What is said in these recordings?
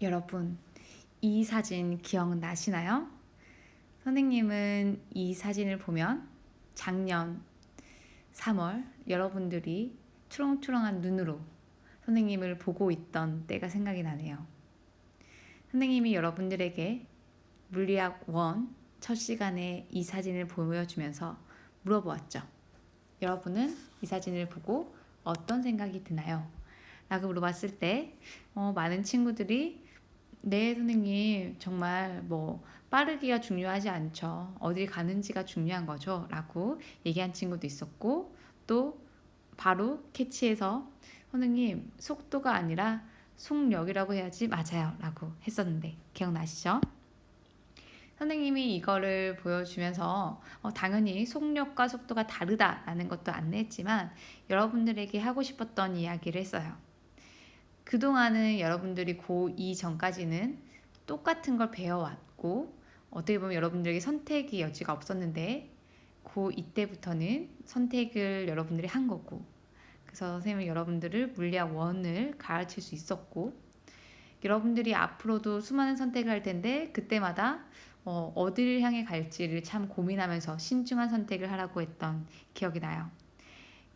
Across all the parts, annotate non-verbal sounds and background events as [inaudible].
여러분, 이 사진 기억나시나요? 선생님은 이 사진을 보면 작년 3월 여러분들이 초롱초롱한 눈으로 선생님을 보고 있던 때가 생각이 나네요. 선생님이 여러분들에게 물리학 원첫 시간에 이 사진을 보여주면서 물어보았죠. 여러분은 이 사진을 보고 어떤 생각이 드나요? 라고 물어봤을 때 어, 많은 친구들이 네 선생님 정말 뭐 빠르기가 중요하지 않죠. 어딜 가는지가 중요한 거죠. 라고 얘기한 친구도 있었고 또 바로 캐치해서 선생님 속도가 아니라 속력이라고 해야지 맞아요. 라고 했었는데 기억나시죠? 선생님이 이거를 보여주면서 어, 당연히 속력과 속도가 다르다라는 것도 안내했지만 여러분들에게 하고 싶었던 이야기를 했어요. 그동안은 여러분들이 고2 전까지는 똑같은 걸 배워왔고 어떻게 보면 여러분들에게 선택의 여지가 없었는데 고2 때부터는 선택을 여러분들이 한 거고 그래서 선생님은 여러분들을 물리학 원을 가르칠 수 있었고 여러분들이 앞으로도 수많은 선택을 할 텐데 그때마다 어, 어디를 향해 갈지를 참 고민하면서 신중한 선택을 하라고 했던 기억이 나요.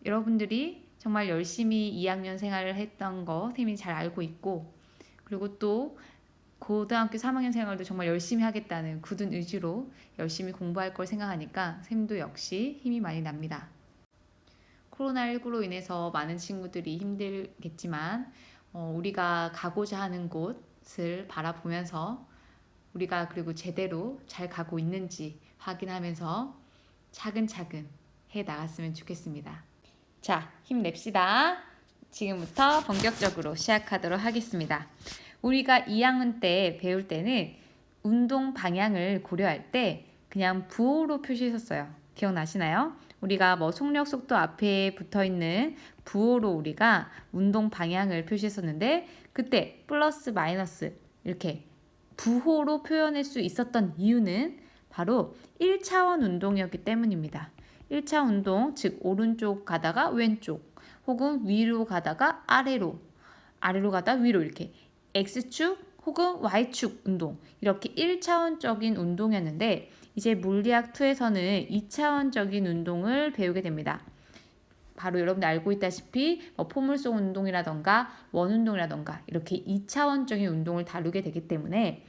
여러분들이 정말 열심히 2학년 생활을 했던 거 선생님이 잘 알고 있고 그리고 또 고등학교 3학년 생활도 정말 열심히 하겠다는 굳은 의지로 열심히 공부할 걸 생각하니까 선생님도 역시 힘이 많이 납니다. 코로나19로 인해서 많은 친구들이 힘들겠지만 어, 우리가 가고자 하는 곳을 바라보면서 우리가 그리고 제대로 잘 가고 있는지 확인하면서 차근차근 해 나갔으면 좋겠습니다. 자, 힘냅시다. 지금부터 본격적으로 시작하도록 하겠습니다. 우리가 2학년 때 배울 때는 운동 방향을 고려할 때 그냥 부호로 표시했었어요. 기억나시나요? 우리가 뭐 속력 속도 앞에 붙어 있는 부호로 우리가 운동 방향을 표시했었는데 그때 플러스 마이너스 이렇게 부호로 표현할 수 있었던 이유는 바로 1차원 운동이었기 때문입니다. 1차 운동, 즉 오른쪽 가다가 왼쪽 혹은 위로 가다가 아래로 아래로 가다 위로 이렇게 X축 혹은 Y축 운동 이렇게 1차원적인 운동이었는데 이제 물리학 2에서는 2차원적인 운동을 배우게 됩니다. 바로 여러분들 알고 있다시피 뭐 포물송 운동이라던가 원 운동이라던가 이렇게 2차원적인 운동을 다루게 되기 때문에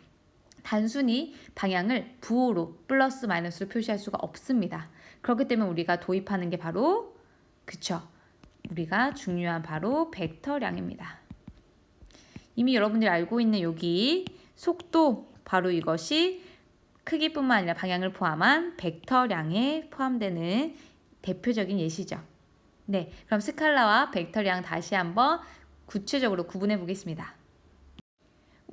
단순히 방향을 부호로 플러스 마이너스로 표시할 수가 없습니다. 그렇기 때문에 우리가 도입하는 게 바로 그쵸 우리가 중요한 바로 벡터량입니다. 이미 여러분들이 알고 있는 여기 속도 바로 이것이 크기뿐만 아니라 방향을 포함한 벡터량에 포함되는 대표적인 예시죠. 네, 그럼 스칼라와 벡터량 다시 한번 구체적으로 구분해 보겠습니다.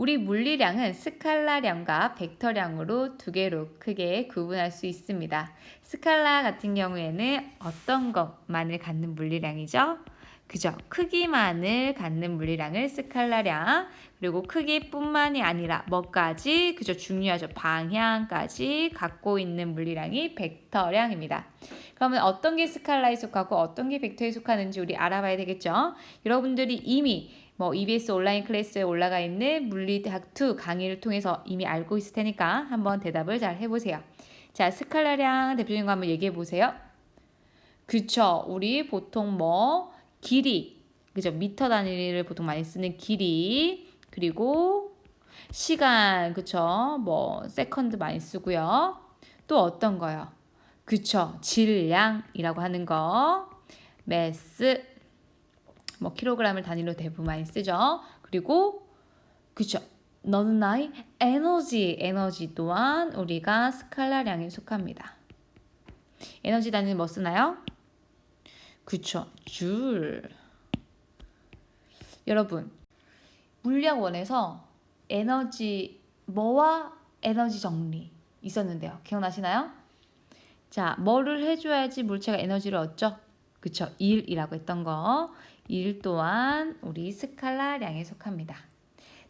우리 물리량은 스칼라량과 벡터량으로 두 개로 크게 구분할 수 있습니다. 스칼라 같은 경우에는 어떤 것만을 갖는 물리량이죠? 그죠? 크기만을 갖는 물리량을 스칼라량 그리고 크기뿐만이 아니라 뭐까지 그죠? 중요하죠. 방향까지 갖고 있는 물리량이 벡터량입니다. 그러면 어떤 게 스칼라에 속하고 어떤 게 벡터에 속하는지 우리 알아봐야 되겠죠? 여러분들이 이미 뭐 EBS 온라인 클래스에 올라가 있는 물리학 2 강의를 통해서 이미 알고 있을 테니까 한번 대답을 잘 해보세요. 자, 스칼라량 대표님과 한번 얘기해 보세요. 그쵸. 우리 보통 뭐 길이, 그죠? 미터 단위를 보통 많이 쓰는 길이, 그리고 시간, 그쵸? 뭐 세컨드 많이 쓰고요. 또 어떤 거요? 그쵸? 질량이라고 하는 거. 매스, 뭐 킬로그램을 단위로 대부분 많이 쓰죠. 그리고 그쵸? 너는 나의 에너지, 에너지 또한 우리가 스칼라량에 속합니다. 에너지 단위는 뭐 쓰나요? 그쵸, 줄. 여러분, 물리학원에서 에너지, 뭐와 에너지 정리 있었는데요. 기억나시나요? 자, 뭐를 해줘야지 물체가 에너지를 얻죠? 그쵸, 일이라고 했던 거. 일 또한 우리 스칼라량에 속합니다.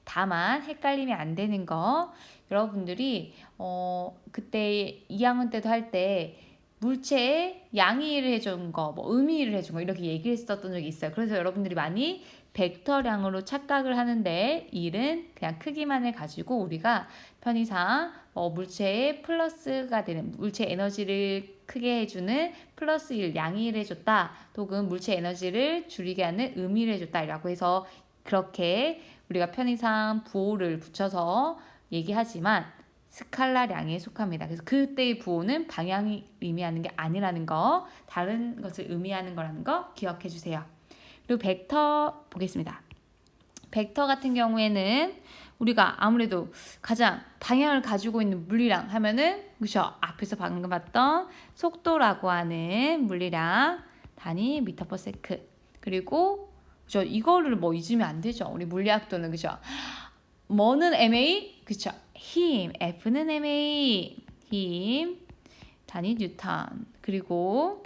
다만 헷갈림이 안 되는 거 여러분들이 어 그때 2학년 때도 할 때 물체에 양의를 해준 거, 뭐 음의를 해준 거 이렇게 얘기를 했었던 적이 있어요. 그래서 여러분들이 많이 벡터량으로 착각을 하는데 1은 그냥 크기만을 가지고 우리가 편의상 어, 물체의 플러스가 되는 물체 에너지를 크게 해주는 플러스 1 양이 1 해줬다. 혹은 물체 에너지를 줄이게 하는 의미를 해줬다. 라고 해서 그렇게 우리가 편의상 부호를 붙여서 얘기하지만 스칼라량에 속합니다. 그래서 그때의 부호는 방향이 의미하는 게 아니라는 거, 다른 것을 의미하는 거라는 거 기억해 주세요. 그리고 벡터 보겠습니다. 벡터 같은 경우에는 우리가 아무래도 가장 방향을 가지고 있는 물리량 하면은 그죠? 앞에서 방금 봤던 속도라고 하는 물리량 단위 미터 퍼 세크 그리고 그죠? 이거를 뭐 잊으면 안 되죠. 우리 물리학도는 그죠? 뭐는 MA 그죠? 힘 F는 MA 힘 단위 뉴턴 그리고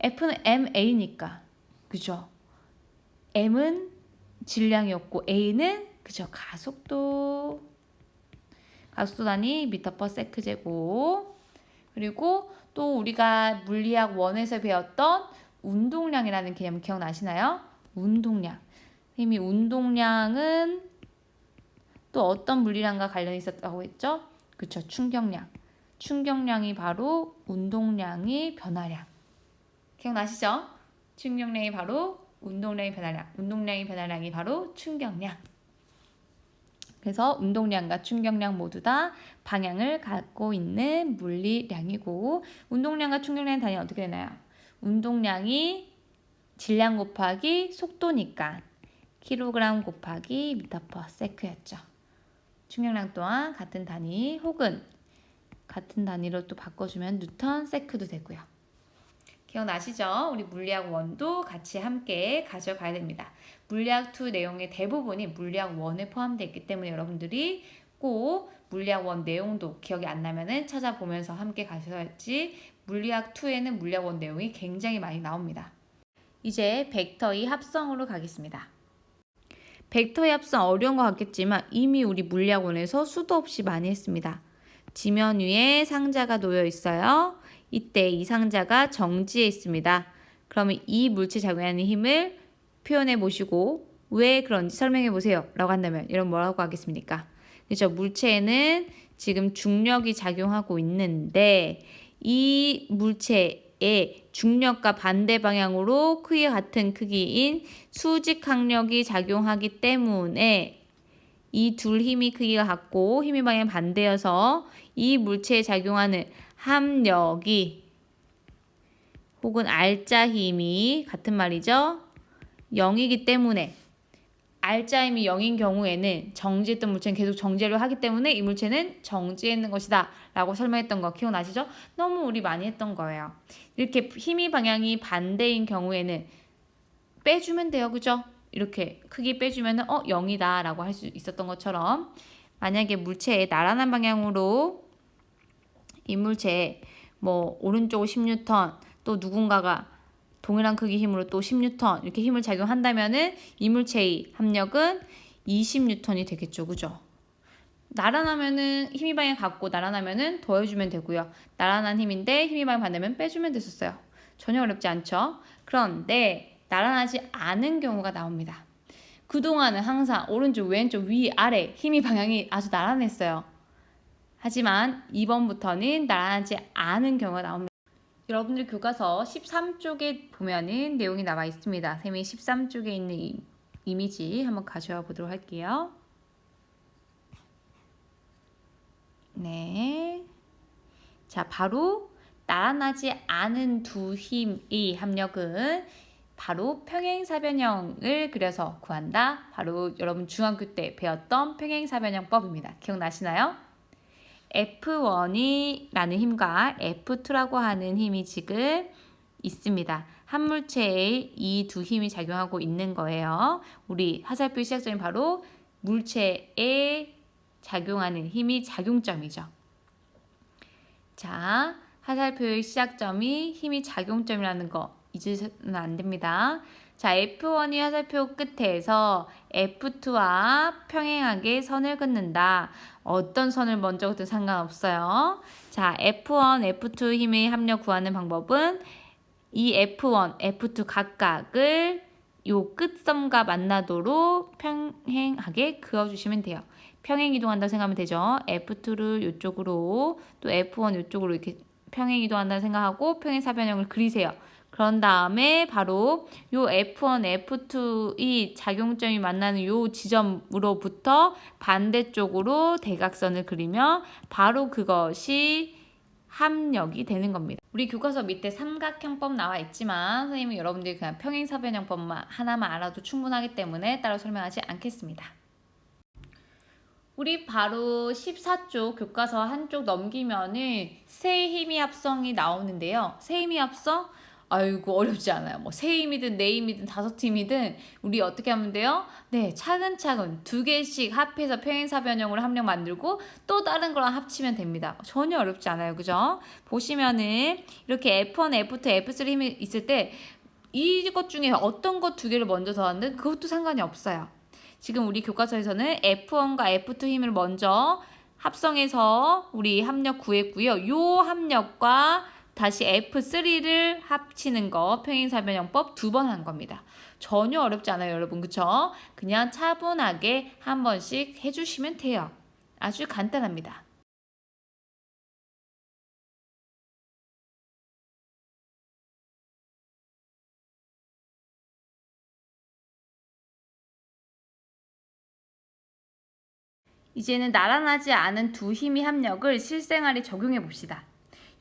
F는 MA니까 그죠? M은 질량이었고 A는 그죠? 가속도 가속도 단위 미터 퍼 세크 제곱. 그리고 또 우리가 물리학 원에서 배웠던 운동량이라는 개념 기억나시나요? 운동량. 이미 운동량은 또 어떤 물리량과 관련이 있었다고 했죠? 그쵸. 충격량. 충격량이 바로 운동량의 변화량. 기억나시죠? 충격량이 바로 운동량의 변화량. 운동량의 변화량이 바로 충격량 그래서 운동량과 충격량 모두 다 방향을 갖고 있는 물리량이고 운동량과 충격량의 단위 어떻게 되나요? 운동량이 질량 곱하기 속도니까 킬로그램 곱하기 미터 퍼 세크였죠. 충격량 또한 같은 단위 혹은 같은 단위로 또 바꿔주면 뉴턴 세크도 되고요. 기억나시죠? 우리 물리학 원도 같이 함께 가져가야 됩니다. 물리학 2 내용의 대부분이 물리학 1에 포함되어 있기 때문에 여러분들이 꼭 물리학 1 내용도 기억이 안 나면은 찾아보면서 함께 가셔야지 물리학 2에는 물리학 1 내용이 굉장히 많이 나옵니다. 이제 벡터의 합성으로 가겠습니다. 벡터의 합성 어려운 것 같겠지만 이미 우리 물리학원에서 수도 없이 많이 했습니다. 지면 위에 상자가 놓여 있어요. 이때 이 상자가 정지해 있습니다. 그러면 이 물체 작용하는 힘을 표현해 보시고 왜 그런지 설명해 보세요. 라고 한다면 이런 뭐라고 하겠습니까? 그렇죠. 물체에는 지금 중력이 작용하고 있는데 이 물체의 중력과 반대 방향으로 크기 같은 크기인 수직 항력이 작용하기 때문에 이 둘 힘이 크기가 같고 힘의 방향 반대여서 이 물체에 작용하는 합력이 혹은 알짜 힘이 같은 말이죠. 0이기 때문에 알짜 힘이 0인 경우에는 정지했던 물체는 계속 정지를 하기 때문에 이 물체는 정지해 있는 것이다 라고 설명했던 거 기억나시죠? 너무 우리 많이 했던 거예요. 이렇게 힘의 방향이 반대인 경우에는 빼주면 돼요. 그죠? 이렇게 크기 빼주면 어 0이다 라고 할 수 있었던 것처럼 만약에 물체의 나란한 방향으로 이 물체에 뭐 오른쪽 10뉴턴 또 누군가가 동일한 크기 힘으로 또 10뉴턴 이렇게 힘을 작용한다면은 이 물체의 합력은 20뉴턴이 되겠죠. 그죠? 나란하면은 힘이 방향 같고 나란하면은 더해주면 되고요. 나란한 힘인데 힘이 방향 반대면 빼주면 됐었어요. 전혀 어렵지 않죠? 그런데 나란하지 않은 경우가 나옵니다. 그동안은 항상 오른쪽, 왼쪽, 위, 아래 힘이 방향이 아주 나란했어요. 하지만 2번부터는 나란하지 않은 경우가 나옵니다. 여러분들 교과서 13쪽에 보면은 내용이 나와 있습니다. 쌤이 13쪽에 있는 이, 이미지 한번 가져와 보도록 할게요. 네. 자, 바로 나란하지 않은 두 힘의 합력은 바로 평행사변형을 그려서 구한다. 바로 여러분 중학교 때 배웠던 평행사변형법입니다. 기억나시나요? F1이라는 힘과 F2라고 하는 힘이 지금 있습니다. 한 물체에 이두 힘이 작용하고 있는 거예요. 우리 화살표 시작점이 바로 물체에 작용하는 힘이 작용점이죠. 자, 화살표의 시작점이 힘이 작용점이라는 거 잊으시면 안 됩니다. 자, F1이 화살표 끝에서 F2와 평행하게 선을 긋는다. 어떤 선을 먼저 긋든 상관없어요. 자, F1, F2 힘의 합력 구하는 방법은 이 F1, F2 각각을 요 끝점과 만나도록 평행하게 그어주시면 돼요. 평행 이동한다고 생각하면 되죠. F2를 이쪽으로 또 F1 이쪽으로 이렇게 평행 이동한다고 생각하고 평행 사변형을 그리세요. 그런 다음에 바로 요 F1, F2이 작용점이 만나는 요 지점으로부터 반대쪽으로 대각선을 그리면 바로 그것이 합력이 되는 겁니다. 우리 교과서 밑에 삼각형법 나와 있지만 선생님은 여러분들이 그냥 평행사변형법만 하나만 알아도 충분하기 때문에 따로 설명하지 않겠습니다. 우리 바로 14쪽 교과서 한쪽 넘기면은 세 힘이 합성이 나오는데요. 세 힘이 합성 아이고 어렵지 않아요. 뭐 세 힘이든 네 힘이든 다섯 팀이든 우리 어떻게 하면 돼요? 네, 차근차근 두 개씩 합해서 평행사 변형으로 합력 만들고 또 다른 거랑 합치면 됩니다. 전혀 어렵지 않아요. 그죠? 보시면은 이렇게 F1, F2, F3 힘이 있을 때 이것 중에 어떤 것 두 개를 먼저 더하든 그것도 상관이 없어요. 지금 우리 교과서에서는 F1과 F2 힘을 먼저 합성해서 우리 합력 구했고요. 요 합력과 다시 F3를 합치는 거 평행사변형법 두 번 한 겁니다. 전혀 어렵지 않아요, 여러분. 그쵸? 그냥 차분하게 한 번씩 해주시면 돼요. 아주 간단합니다. 이제는 나란하지 않은 두 힘의 합력을 실생활에 적용해 봅시다.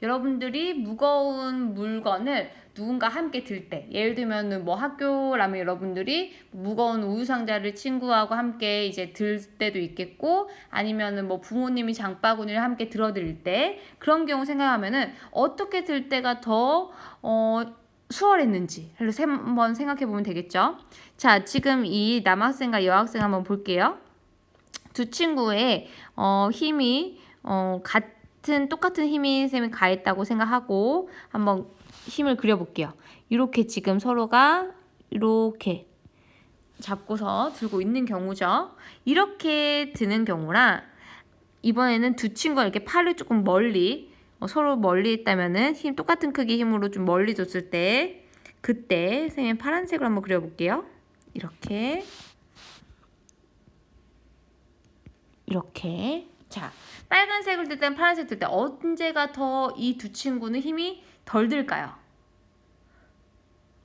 여러분들이 무거운 물건을 누군가 함께 들 때, 예를 들면 뭐 학교라면 여러분들이 무거운 우유 상자를 친구하고 함께 이제 들 때도 있겠고, 아니면은 뭐 부모님이 장바구니를 함께 들어드릴 때, 그런 경우 생각하면은 어떻게 들 때가 더, 어, 수월했는지 한번 생각해 보면 되겠죠. 자, 지금 이 남학생과 여학생 한번 볼게요. 두 친구의 어, 힘이 어, 같 은 똑같은 힘이 쌤이 가했다고 생각하고 한번 힘을 그려볼게요. 이렇게 지금 서로가 이렇게 잡고서 들고 있는 경우죠. 이렇게 드는 경우랑 이번에는 두 친구가 이렇게 팔을 조금 멀리 어, 서로 멀리 있다면은 힘 똑같은 크기 힘으로 좀 멀리 줬을 때 그때 선생님 파란색으로 한번 그려볼게요. 이렇게 이렇게 자 빨간색을 들 때는 파란색 들 때 언제가 더 이 두 친구는 힘이 덜 들까요?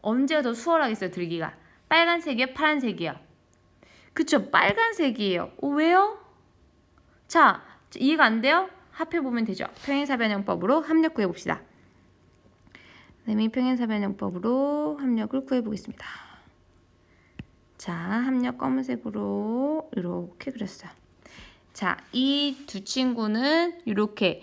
언제가 더 수월하겠어요 들기가? 빨간색이요 파란색이요? 그쵸 빨간색이에요. 어, 왜요? 자 이해가 안 돼요? 합해보면 되죠. 평행사변형법으로 합력 구해봅시다. 선생님이 평행사변형법으로 합력을 구해보겠습니다. 자 합력 검은색으로 이렇게 그렸어요 자, 이 두 친구는 이렇게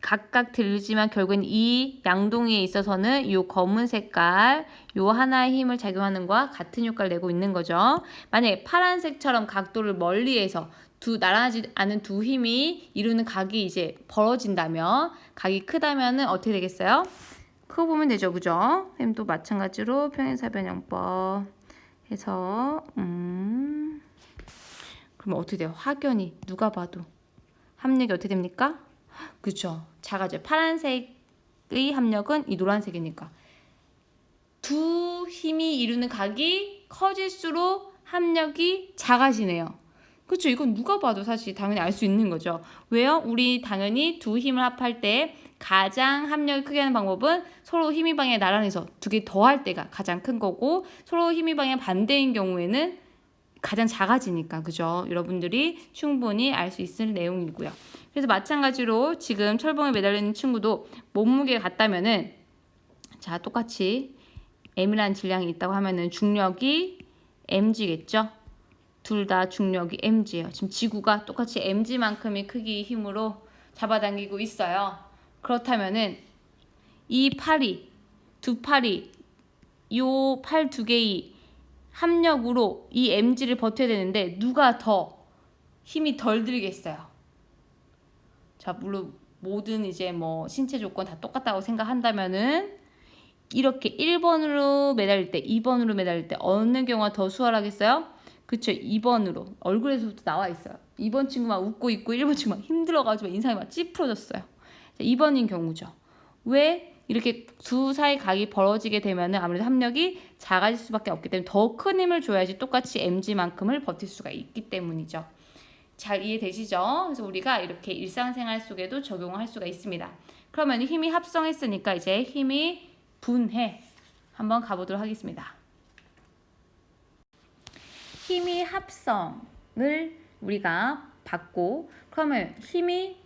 각각 들지만 결국엔 이 양동이에 있어서는 이 검은 색깔, 요 하나의 힘을 작용하는 거와 같은 효과를 내고 있는 거죠. 만약에 파란색처럼 각도를 멀리해서 두 나란하지 않은 두 힘이 이루는 각이 이제 벌어진다면 각이 크다면은 어떻게 되겠어요? 그거 보면 되죠, 그죠? 또 마찬가지로 평행사변형법 해서 음. 그러면 어떻게 돼요? 확연히 누가 봐도 합력이 어떻게 됩니까? 그렇죠. 작아져요. 파란색의 합력은 이 노란색이니까 두 힘이 이루는 각이 커질수록 합력이 작아지네요. 그렇죠. 이건 누가 봐도 사실 당연히 알 수 있는 거죠. 왜요? 우리 당연히 두 힘을 합할 때 가장 합력이 크게 하는 방법은 서로 힘이 방향 나란해서 두 개 더 할 때가 가장 큰 거고 서로 힘이 방향 반대인 경우에는 가장 작아지니까 그죠? 여러분들이 충분히 알 수 있을 내용이고요. 그래서 마찬가지로 지금 철봉에 매달려 있는 친구도 몸무게가 같다면은 자 똑같이 m이라는 질량이 있다고 하면은 중력이 mg겠죠? 둘 다 중력이 mg예요. 지금 지구가 똑같이 mg만큼의 크기의 힘으로 잡아당기고 있어요. 그렇다면은 이 팔이 두 팔이 요 팔 두 개의 합력으로 이 mg를 버텨야 되는데 누가 더 힘이 덜 들겠어요. 자, 물론 모든 이제 뭐 신체 조건 다 똑같다고 생각한다면은 이렇게 1번으로 매달릴 때, 2번으로 매달릴 때 어느 경우가 더 수월하겠어요? 그쵸, 2번으로. 얼굴에서부터 나와 있어요. 2번 친구만 웃고 있고 1번 친구만 힘들어가지고 인상이 막 찌푸러졌어요. 2번인 경우죠. 왜? 이렇게 두 사이 각이 벌어지게 되면은 아무래도 합력이 작아질 수밖에 없기 때문에 더 큰 힘을 줘야지 똑같이 mg만큼을 버틸 수가 있기 때문이죠. 잘 이해되시죠? 그래서 우리가 이렇게 일상생활 속에도 적용할 수가 있습니다. 그러면 힘이 합성했으니까 이제 힘이 분해 한번 가보도록 하겠습니다. 힘이 합성을 우리가 받고 그러면 힘이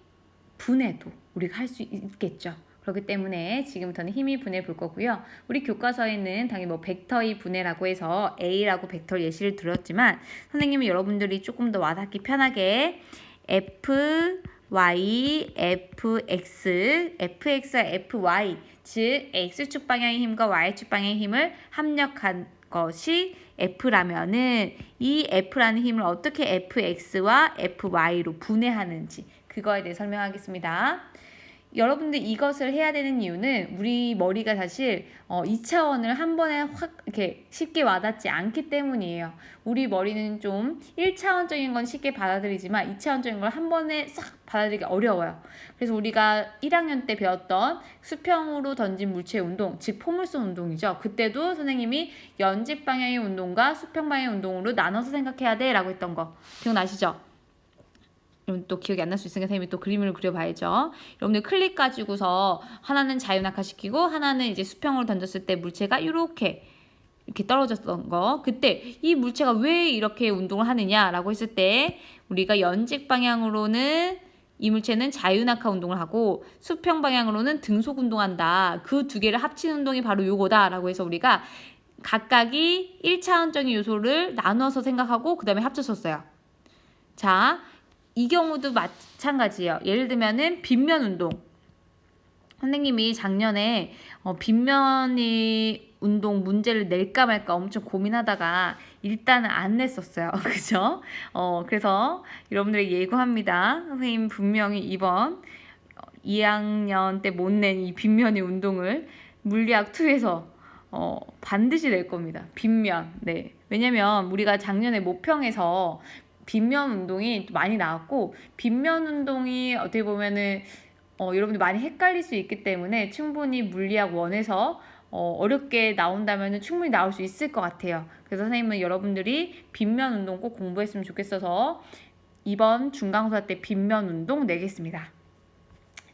분해도 우리가 할 수 있겠죠. 그렇기 때문에 지금부터는 힘이 분해 볼 거고요. 우리 교과서에는 당연히 뭐 벡터의 분해라고 해서 A라고 벡터 예시를 들었지만 선생님이 여러분들이 조금 더 와닿기 편하게 F y, f x, f x와 f y 즉 x축 방향의 힘과 y축 방향의 힘을 합력한 것이 F라면은 이 F라는 힘을 어떻게 FX와 FY로 분해하는지 그거에 대해 설명하겠습니다. 여러분들 이것을 해야 되는 이유는 우리 머리가 사실 어, 2차원을 한 번에 확 이렇게 쉽게 와닿지 않기 때문이에요. 우리 머리는 좀 1차원적인 건 쉽게 받아들이지만 2차원적인 걸 한 번에 싹 받아들이기 어려워요. 그래서 우리가 1학년 때 배웠던 수평으로 던진 물체 운동, 즉 포물선 운동이죠. 그때도 선생님이 연집 방향의 운동과 수평 방향의 운동으로 나눠서 생각해야 돼라고 했던 거 기억나시죠? 또 기억이 안 날 수 있으니까 선생님이 또 그림을 그려봐야죠. 여러분들 클릭 가지고서 하나는 자유낙하 시키고 하나는 이제 수평으로 던졌을 때 물체가 이렇게 이렇게 떨어졌던 거. 그때 이 물체가 왜 이렇게 운동을 하느냐라고 했을 때 우리가 연직 방향으로는 이 물체는 자유낙하 운동을 하고 수평 방향으로는 등속 운동한다. 그 두 개를 합친 운동이 바로 요거다라고 해서 우리가 각각이 1차원적인 요소를 나눠서 생각하고 그 다음에 합쳤었어요. 자, 이 경우도 마찬가지예요. 예를 들면은 빗면 운동. 선생님이 작년에 어, 빗면이 운동 문제를 낼까 말까 엄청 고민하다가 일단은 안 냈었어요. [laughs] 그죠? 어, 그래서 여러분들에게 예고합니다. 선생님 분명히 이번 2학년 때 못 낸 이 빗면의 운동을 물리학 2에서 어, 반드시 낼 겁니다. 빗면. 네. 왜냐면 우리가 작년에 모평에서 빗면 운동이 많이 나왔고 빗면 운동이 어떻게 보면은 어, 여러분들 많이 헷갈릴 수 있기 때문에 충분히 물리학 원에서 어, 어렵게 나온다면 충분히 나올 수 있을 것 같아요. 그래서 선생님은 여러분들이 빗면 운동 꼭 공부했으면 좋겠어서 이번 중강사 때 빗면 운동 내겠습니다.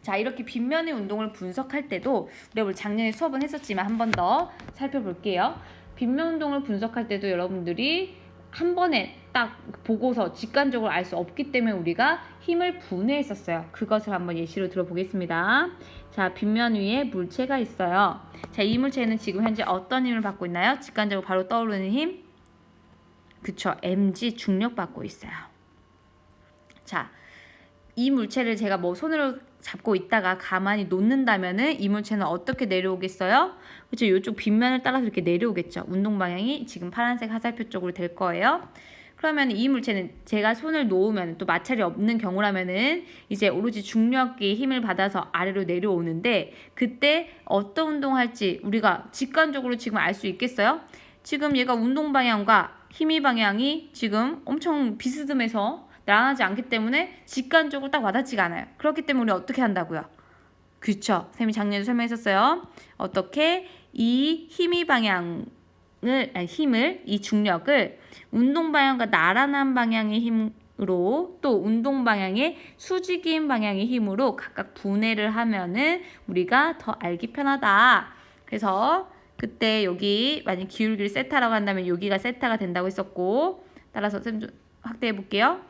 자 이렇게 빗면의 운동을 분석할 때도 우리 작년에 수업은 했었지만 한 번 더 살펴볼게요. 빗면 운동을 분석할 때도 여러분들이 한 번에 딱 보고서 직관적으로 알 수 없기 때문에 우리가 힘을 분해했었어요. 그것을 한번 예시로 들어보겠습니다. 자, 빗면 위에 물체가 있어요. 자, 이 물체는 지금 현재 어떤 힘을 받고 있나요? 직관적으로 바로 떠오르는 힘? 그쵸, mg 중력 받고 있어요. 자, 이 물체를 제가 뭐 손으로 잡고 있다가 가만히 놓는다면은 이 물체는 어떻게 내려오겠어요? 그렇죠. 이쪽 빗면을 따라서 이렇게 내려오겠죠. 운동 방향이 지금 파란색 화살표 쪽으로 될 거예요. 그러면 이 물체는 제가 손을 놓으면 또 마찰이 없는 경우라면은 이제 오로지 중력의 힘을 받아서 아래로 내려오는데 그때 어떤 운동할지 우리가 직관적으로 지금 알 수 있겠어요? 지금 얘가 운동 방향과 힘의 방향이 지금 엄청 비스듬해서 나란하지 않기 때문에 직관적으로 딱 와닿지가 않아요. 그렇기 때문에 어떻게 한다고요? 그쵸. 쌤이 작년에 설명했었어요. 어떻게 이 힘의 방향 을, 아니, 힘을, 이 중력을 운동 방향과 나란한 방향의 힘으로 또 운동 방향의 수직인 방향의 힘으로 각각 분해를 하면은 우리가 더 알기 편하다. 그래서 그때 여기 만약 기울기를 세타라고 한다면 여기가 세타가 된다고 했었고 따라서 쌤좀 확대해 볼게요.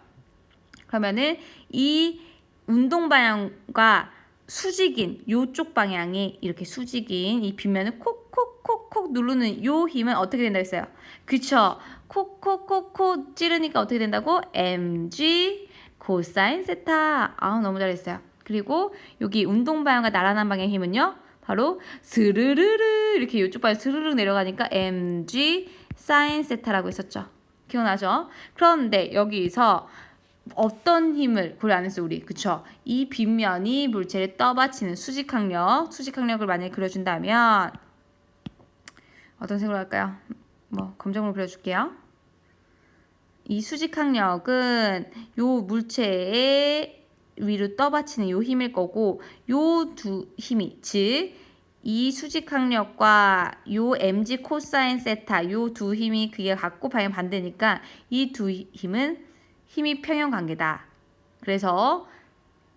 그러면은 이 운동 방향과 수직인 요쪽 방향이 이렇게 수직인 이 빗면을 콕콕콕콕 누르는 요 힘은 어떻게 된다고 했어요? 그쵸? 콕콕콕콕 찌르니까 어떻게 된다고? mg 코사인 세타. 아 너무 잘했어요. 그리고 여기 운동 방향과 나란한 방향 힘은요. 바로 스르르르 이렇게 요쪽 방향 스르르 내려가니까 mg 사인 세타라고 했었죠. 기억나죠? 그런데 여기서 어떤 힘을 고려 안 했어 우리. 그쵸? 이 빗면이 물체를 떠받치는 수직항력 수직항력을 만약에 그려준다면 어떤 색으로 할까요? 뭐 검정으로 그려줄게요. 이 수직항력은 요 물체의 위로 떠받치는 요 힘일 거고 요 두 힘이 즉 이 수직 항력과 요 mg 코사인 세타 요 두 힘이 그게 같고 방향 반대니까 이 두 힘은 힘이 평형 관계다. 그래서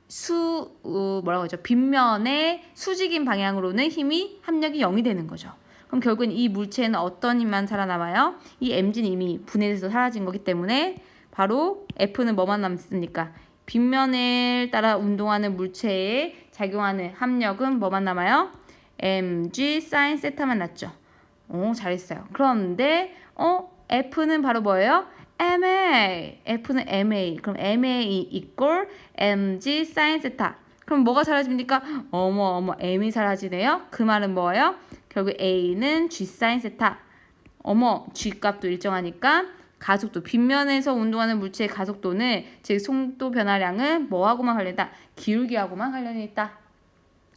수 어, 뭐라고 하죠? 빗면의 수직인 방향으로는 힘이 합력이 0이 되는 거죠. 그럼 결국은 이 물체는 어떤 힘만 살아남아요? 이 mg는 이미 분해돼서 사라진 거기 때문에 바로 F는 뭐만 남습니까? 빗면을 따라 운동하는 물체에 작용하는 합력은 뭐만 남아요? mg 사인 세타만 났죠. 오, 잘했어요. 그런데 어 F는 바로 뭐예요? MA. F는 MA. 그럼 MA equal mg 사인 세타. 그럼 뭐가 사라집니까? 어머 어머 M이 사라지네요. 그 말은 뭐예요? 결국 A는 G 사인 세타. 어머 G 값도 일정하니까 가속도 빗면에서 운동하는 물체의 가속도는 즉 속도 변화량은 뭐하고만 관련있다? 기울기하고만 관련이 있다.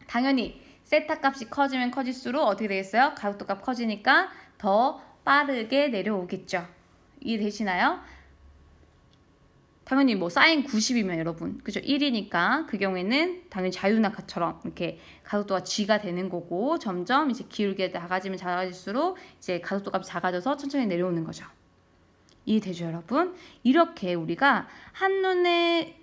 당연히 세타 값이 커지면 커질수록 어떻게 되겠어요? 가속도 값 커지니까 더 빠르게 내려오겠죠. 이해되시나요? 당연히 뭐 사인 90이면 여러분 그죠 1이니까 그 경우에는 당연히 자유낙하처럼 이렇게 가속도가 g가 되는 거고 점점 이제 기울기가 작아지면 작아질수록 이제 가속도 값이 작아져서 천천히 내려오는 거죠. 이해되죠 여러분? 이렇게 우리가 한눈에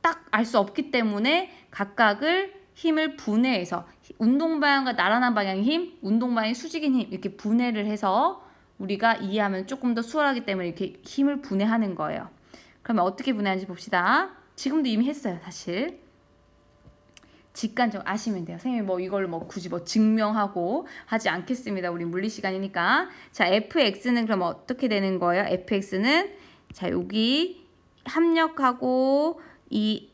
딱 알 수 없기 때문에 각각을 힘을 분해해서 운동 방향과 나란한 방향의 힘, 운동 방향의 수직인 힘 이렇게 분해를 해서 우리가 이해하면 조금 더 수월하기 때문에 이렇게 힘을 분해하는 거예요. 그러면 어떻게 분해하는지 봅시다. 지금도 이미 했어요, 사실. 직관적 아시면 돼요. 선생님이 뭐 이걸 뭐 굳이 뭐 증명하고 하지 않겠습니다. 우리 물리 시간이니까. 자, fx는 그럼 어떻게 되는 거예요? fx는 자, 여기 합력하고 이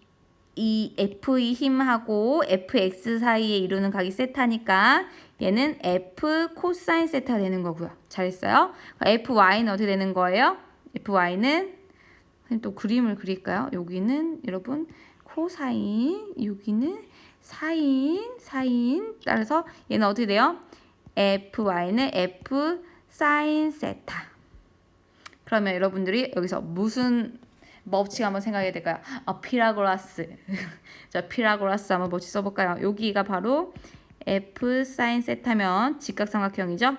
이 F2 힘하고 FX 사이에 이루는 각이 세타니까 얘는 F 코사인 세타 되는 거고요. 잘했어요? FY는 어떻게 되는 거예요? FY는 또 그림을 그릴까요? 여기는 여러분 코사인, 여기는 사인, 사인. 따라서 얘는 어떻게 돼요? FY는 F 사인 세타. 그러면 여러분들이 여기서 무슨 법칙 한번 생각해야 될까요? 아, 피라고라스. [laughs] 자, 피라고라스 한번 법칙 써볼까요? 여기가 바로 F 사인 세타면 직각삼각형이죠?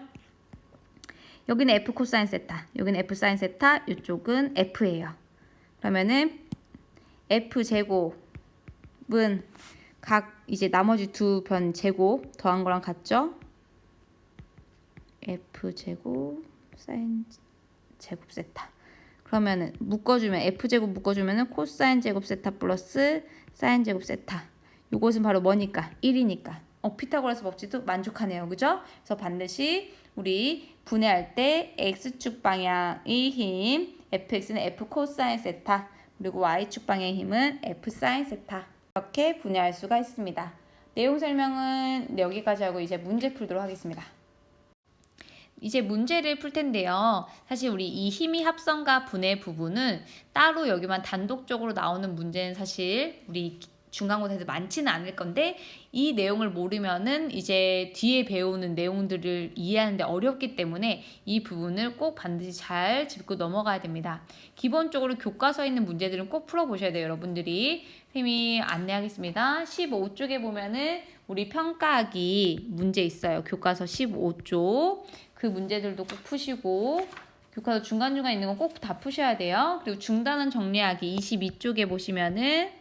여기는 F 코사인 세타, 여기는 F 사인 세타, 이쪽은 F예요. 그러면은 F 제곱은 각 이제 나머지 두 변 제곱 더한 거랑 같죠? F 제곱 사인 제곱 세타. 그러면은 묶어주면 f제곱 묶어주면은 코사인 제곱 세타 플러스 사인 제곱 세타. 요것은 바로 뭐니까? 1이니까. 어, 피타고라스 법칙도 만족하네요. 그죠? 그래서 반드시 우리 분해할 때 x축 방향의 힘 fx는 f 코사인 세타 그리고 y축 방향의 힘은 f 사인 세타 이렇게 분해할 수가 있습니다. 내용 설명은 여기까지 하고 이제 문제 풀도록 하겠습니다. 이제 문제를 풀 텐데요. 사실 우리 이 힘의 합성과 분해 부분은 따로 여기만 단독적으로 나오는 문제는 사실 우리 중간고사에서 많지는 않을 건데 이 내용을 모르면은 이제 뒤에 배우는 내용들을 이해하는데 어렵기 때문에 이 부분을 꼭 반드시 잘 짚고 넘어가야 됩니다. 기본적으로 교과서에 있는 문제들은 꼭 풀어보셔야 돼요, 여러분들이. 쌤이 안내하겠습니다. 15쪽에 보면은 우리 평가하기 문제 있어요. 교과서 15쪽. 그 문제들도 꼭 푸시고 교과서 중간중간 있는 거꼭다 푸셔야 돼요. 그리고 중단은 정리하기 22쪽에 보시면은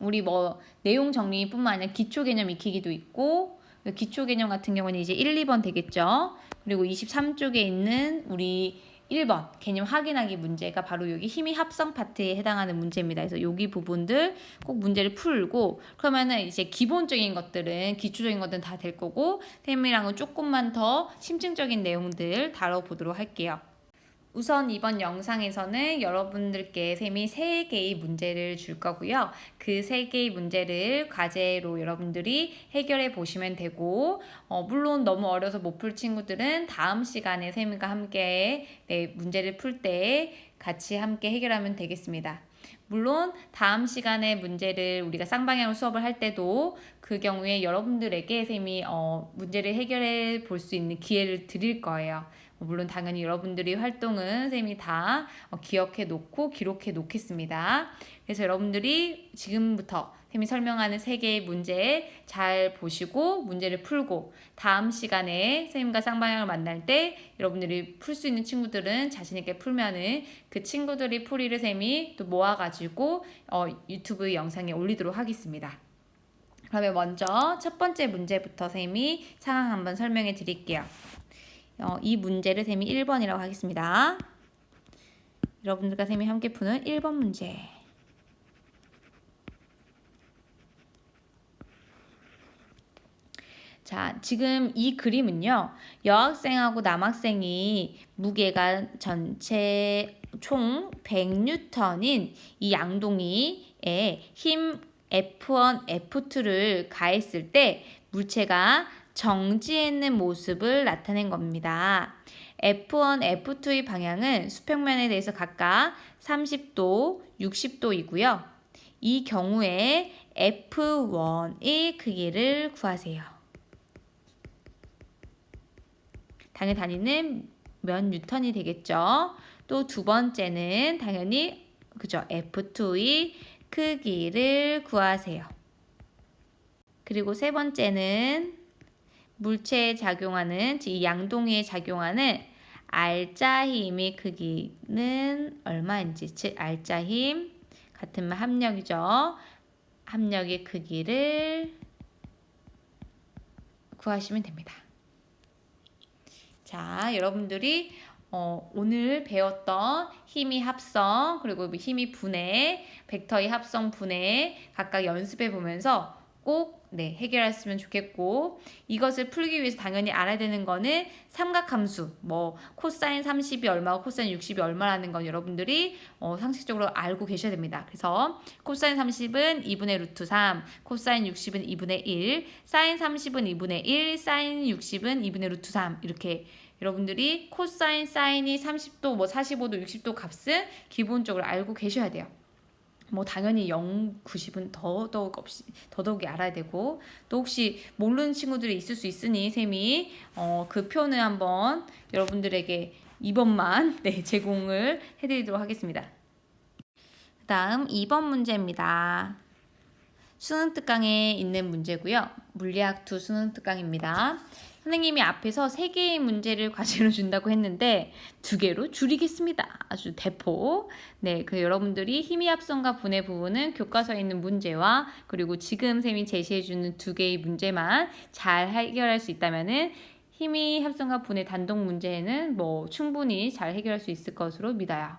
우리 뭐 내용 정리뿐만 아니라 기초 개념 익히기도 있고 기초 개념 같은 경우는 이제 1, 2번 되겠죠. 그리고 23쪽에 있는 우리 1번 개념 확인하기 문제가 바로 여기 힘의 합성 파트에 해당하는 문제입니다. 그래서 여기 부분들 꼭 문제를 풀고 그러면은 이제 기본적인 것들은 기초적인 것들은 다 될 거고 템이랑은 조금만 더 심층적인 내용들 다뤄보도록 할게요. 우선 이번 영상에서는 여러분들께 쌤이 세 개의 문제를 줄 거고요. 그 세 개의 문제를 과제로 여러분들이 해결해 보시면 되고, 어, 물론 너무 어려서 못 풀 친구들은 다음 시간에 쌤과 함께 네, 문제를 풀 때 같이 함께 해결하면 되겠습니다. 물론 다음 시간에 문제를 우리가 쌍방향으로 수업을 할 때도 그 경우에 여러분들에게 쌤이 어, 문제를 해결해 볼 수 있는 기회를 드릴 거예요. 물론 당연히 여러분들이 활동은 선생님이 다 어, 기억해 놓고 기록해 놓겠습니다. 그래서 여러분들이 지금부터 선생님이 설명하는 세 개의 문제 잘 보시고 문제를 풀고 다음 시간에 선생님과 쌍방향을 만날 때 여러분들이 풀 수 있는 친구들은 자신 있게 풀면은 그 친구들이 풀이를 쌤이 또 모아가지고 어, 유튜브 영상에 올리도록 하겠습니다. 그러면 먼저 첫 번째 문제부터 쌤이 상황 한번 설명해 드릴게요. 어, 이 문제를 쌤이 1번이라고 하겠습니다. 여러분들과 쌤이 함께 푸는 1번 문제. 자, 지금 이 그림은요, 여학생하고 남학생이 무게가 전체 총 100뉴턴인 이 양동이에 힘 F1, F2를 가했을 때 물체가 정지해 있는 모습을 나타낸 겁니다. F1, F2의 방향은 수평면에 대해서 각각 30도, 60도이고요. 이 경우에 F1의 크기를 구하세요. 당의 단위는 몇 뉴턴이 되겠죠. 또 두 번째는 당연히 그죠. F2의 크기를 구하세요. 그리고 세 번째는 물체에 작용하는 이 양동이에 작용하는 알짜 힘의 크기는 얼마인지 즉 알짜 힘 같은 말 합력이죠. 합력의 크기를 구하시면 됩니다. 자, 여러분들이 어, 오늘 배웠던 힘의 합성 그리고 힘의 분해, 벡터의 합성 분해 각각 연습해 보면서 꼭 네, 해결했으면 좋겠고 이것을 풀기 위해서 당연히 알아야 되는 거는 삼각함수 뭐 코사인 30이 얼마고 코사인 60이 얼마라는 건 여러분들이 어, 상식적으로 알고 계셔야 됩니다. 그래서 코사인 30은 2분의 루트 3, 코사인 60은 2분의 1, 사인 30은 2분의 1, 사인 60은 2분의 루트 3 이렇게 여러분들이 코사인, 사인이 30도, 뭐 45도, 60도 값은 기본적으로 알고 계셔야 돼요. 뭐 당연히 0, 90은 더더욱 없이 더더욱이 알아야 되고 또 혹시 모르는 친구들이 있을 수 있으니 쌤이 어, 그 표는 한번 여러분들에게 이번만 [laughs] 네, 제공을 해드리도록 하겠습니다. 다음 2번 문제입니다. 수능 특강에 있는 문제고요. 물리학 2 수능 특강입니다. 선생님이 앞에서 세 개의 문제를 [laughs] 과제로 준다고 했는데 두 개로 줄이겠습니다. 아주 대포. 네, 그 여러분들이 힘의 합성과 분해 부분은 교과서에 있는 문제와 그리고 지금 쌤이 제시해 주는 두 개의 문제만 잘 해결할 수 있다면은 힘의 합성과 분해 단독 문제는 뭐 충분히 잘 해결할 수 있을 것으로 믿어요.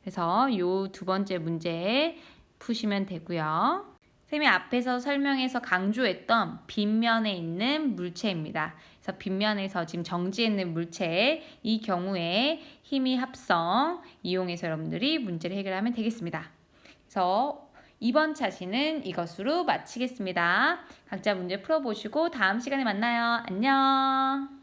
그래서 요 두 번째 문제 푸시면 되고요. 쌤이 앞에서 설명해서 강조했던 빗면에 있는 물체입니다. 그래서 빗면에서 지금 정지해 있는 물체의 이 경우에 힘이 합성 이용해서 여러분들이 문제를 해결하면 되겠습니다. 그래서 이번 차시는 이것으로 마치겠습니다. 각자 문제 풀어보시고 다음 시간에 만나요. 안녕.